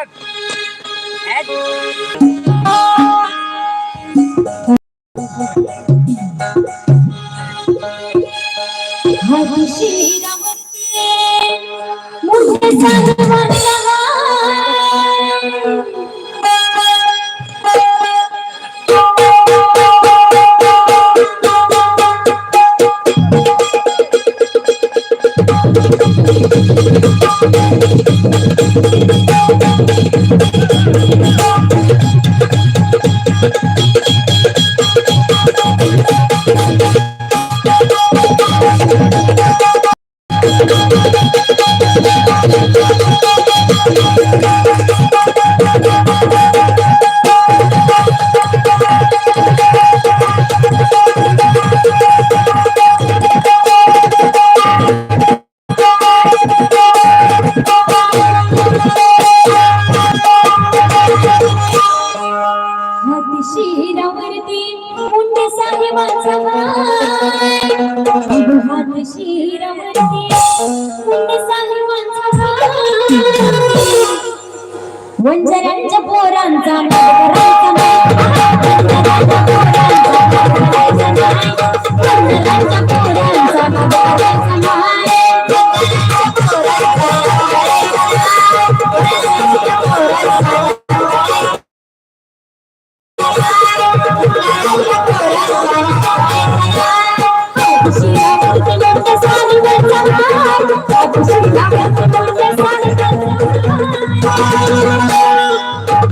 এক এক হাসি Thank you. वंजरांच्या पोरांचा पोरांचा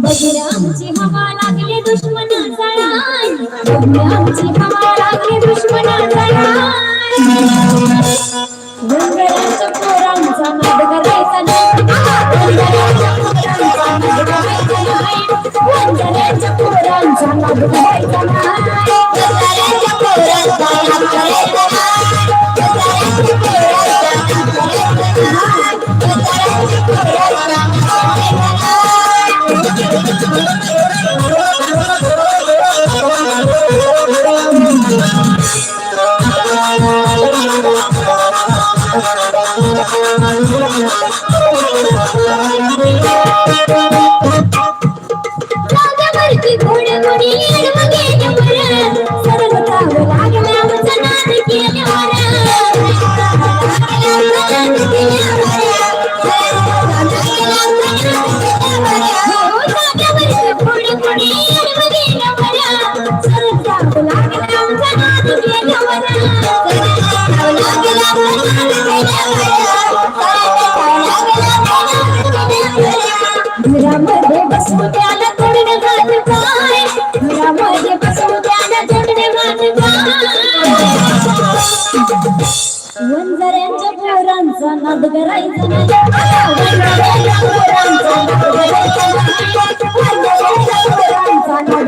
बजरामची हवा लागली दुश्मनाचा रान बजरामची हवा लागली दुश्मनाचा रान डोंगराच्या पोरांचा मद करायचा नाही डोंगराच्या पोरांचा मद करायचा नाही डोंगराच्या पोरांचा मद करायचा नाही घरामध्ये बसून त्याला तोडणे घात काय घरामध्ये बसून त्याला तोडणे घात काय वंजऱ्यांच्या पोरांचा नाद करायचा नाही. वंजऱ्यांच्या पोरांचा नाद करायचा नाही. वंजऱ्यांच्या पोरांचा नाद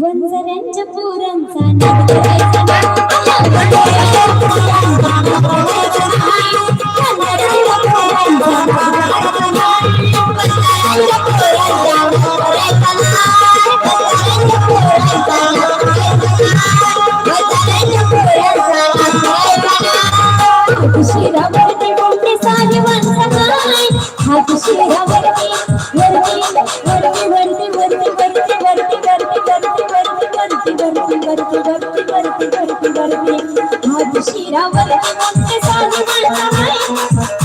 वंजऱ्यांच्या पोरांचा वरती वरती वरती वरती वरती मधुशिरावरती म्हणते साधू नर्तनाई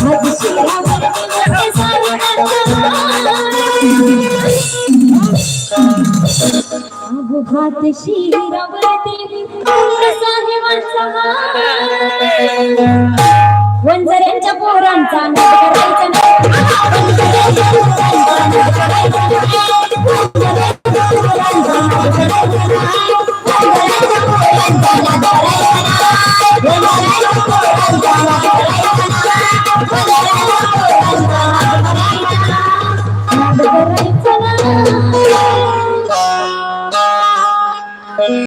मधुशिरावरती म्हणते साधू नर्तनाई अभुघात शिरावरती वंजऱ्यांच्या पोरांचा नाद करायचा नाही